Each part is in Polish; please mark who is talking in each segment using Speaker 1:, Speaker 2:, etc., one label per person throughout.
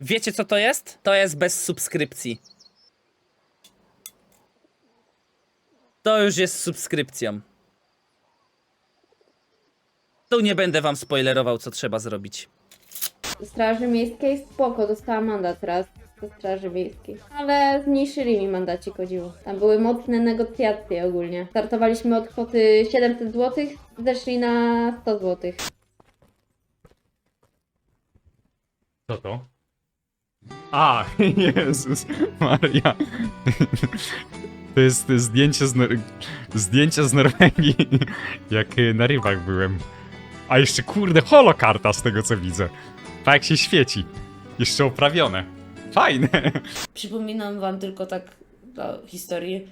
Speaker 1: Wiecie co to jest? To jest bez subskrypcji. To już jest z subskrypcją. Tu nie będę wam spoilerował, co trzeba zrobić.
Speaker 2: Straży Miejskiej spoko, dostałam mandat raz do Straży Miejskiej. Ale zmniejszyli mi mandacik o dziwo. Tam były mocne negocjacje ogólnie. Startowaliśmy od kwoty 700 zł, zeszli na 100 zł.
Speaker 3: Co to? A, Jezus Maria. To jest zdjęcie z, Nor- zdjęcie z Norwegii, jak y, na rybach byłem. A jeszcze kurde, holokarta z tego co widzę. Tak jak się świeci. Jeszcze oprawione. Fajne.
Speaker 4: Przypominam wam tylko tak do historii,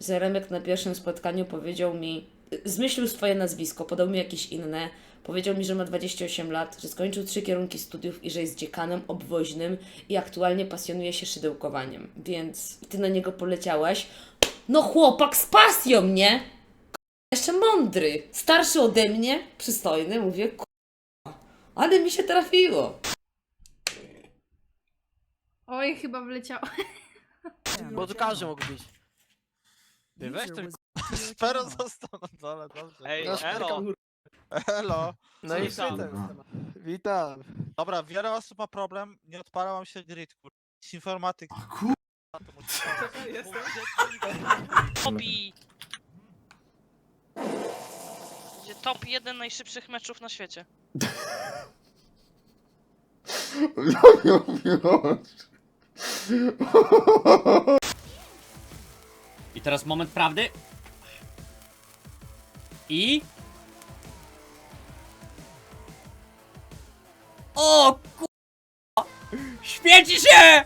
Speaker 4: że Remek na pierwszym spotkaniu powiedział mi, zmyślił swoje nazwisko, podał mi jakieś inne, powiedział mi, że ma 28 lat, że skończył trzy kierunki studiów i że jest dziekanem obwoźnym i aktualnie pasjonuje się szydełkowaniem, więc ty na niego poleciałeś. No chłopak z pasją, nie? Jeszcze mądry, starszy ode mnie, przystojny, mówię, "K***a, ale mi się trafiło.
Speaker 5: Oj, chyba wleciał.
Speaker 6: Bo tu każdy mógł być.
Speaker 7: Ty weź ten
Speaker 8: Spero został na dole, dobrze.
Speaker 7: Ej,
Speaker 8: No,
Speaker 7: elo.
Speaker 8: Elo.
Speaker 6: No i
Speaker 7: Witam.
Speaker 6: witam. Witam.
Speaker 8: Dobra, wiele osób ma problem, nie odpala wam się grid, kur... Informatyk.
Speaker 9: Topi. Będzie top jeden najszybszych meczów na świecie.
Speaker 1: I teraz moment prawdy. I. O ku... Świeci się!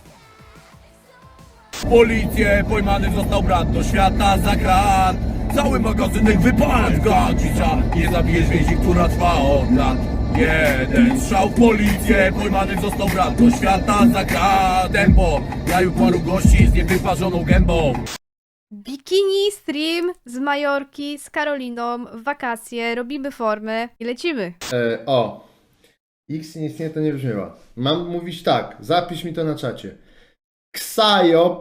Speaker 10: Policję, pojmany został brat do świata za krat Cały magazynek wypalać gadzicza Nie zabijesz więzi, która trwa od lat Jeden strzał w policję, pojmany został brat do świata za krat Tempo, jaju paru gości z niewyparzoną gębą
Speaker 5: Bikini stream z Majorki, z Karoliną, w wakacje, robimy formy i lecimy.
Speaker 11: E, o. X nic nie to nie brzmiała. Mam mówić tak, zapisz mi to na czacie. Ksajo,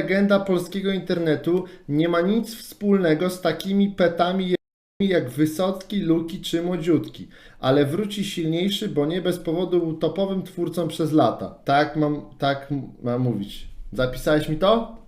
Speaker 11: legenda polskiego internetu, nie ma nic wspólnego z takimi petami jak Wysocki, Luki czy Młodziutki. Ale wróci silniejszy, bo nie bez powodu był topowym twórcą przez lata. Tak mam, tak mam mówić. Zapisałeś mi to?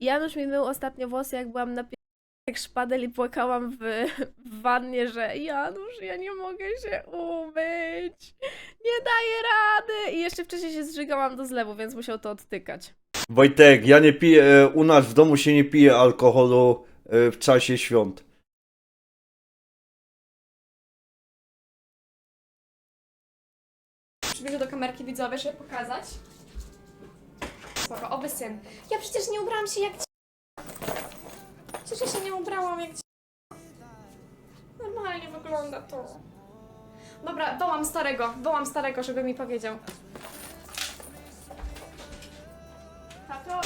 Speaker 5: Janusz mi mył ostatnio włosy, jak byłam na jak szpadel i płakałam w, w wannie, że Janusz, ja nie mogę się umyć. Nie daję rady. I jeszcze wcześniej się zżygałam do zlewu, więc musiał to odtykać.
Speaker 10: Wojtek, ja nie piję, u nas w domu się nie pije alkoholu e, w czasie świąt
Speaker 5: Przybiegł do kamerki widzowie, żeby pokazać. Spoko, oby syn. Ja przecież nie ubrałam się jak ci... Przecież ja się nie ubrałam jak ci... Normalnie wygląda to. Dobra, wołam starego, wołam starego, żeby mi powiedział. Tato?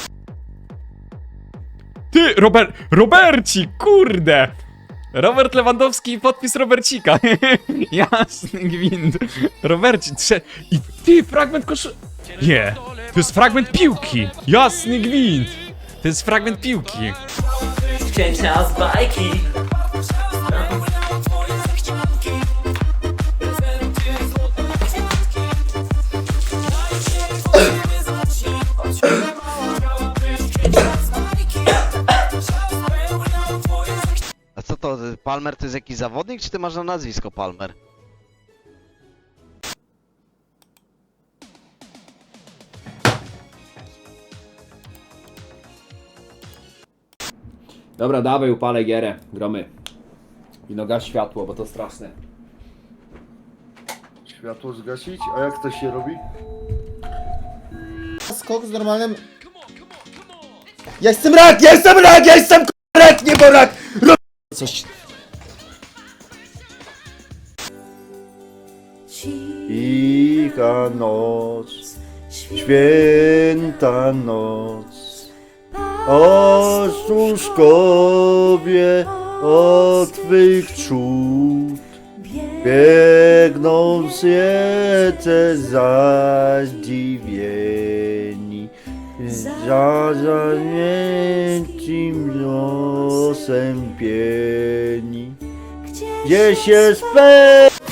Speaker 3: Ty, Robert, Roberci, kurde! Robert Lewandowski i podpis Robercika. Jasny gwint. Roberci, trze... I ty, fragment koszu... Nie, to jest fragment piłki. Jasny gwint. To jest fragment piłki.
Speaker 1: Księcia z bajki.
Speaker 6: Palmer to jest jakiś zawodnik, czy ty masz na nazwisko Palmer?
Speaker 7: Dobra, dawaj upalę gierę, gromy. I noga światło, bo to straszne.
Speaker 11: Światło zgasić? A jak to się robi? Skok z normalnym... Ja jestem rak! Ja jestem rak! Ja jestem
Speaker 10: Coś...
Speaker 11: Cicha noc, święta noc, Oszczęszkowie od Twych czód biegną świece zadziwieni, za zamięcim losem pieni, gdzie się spełni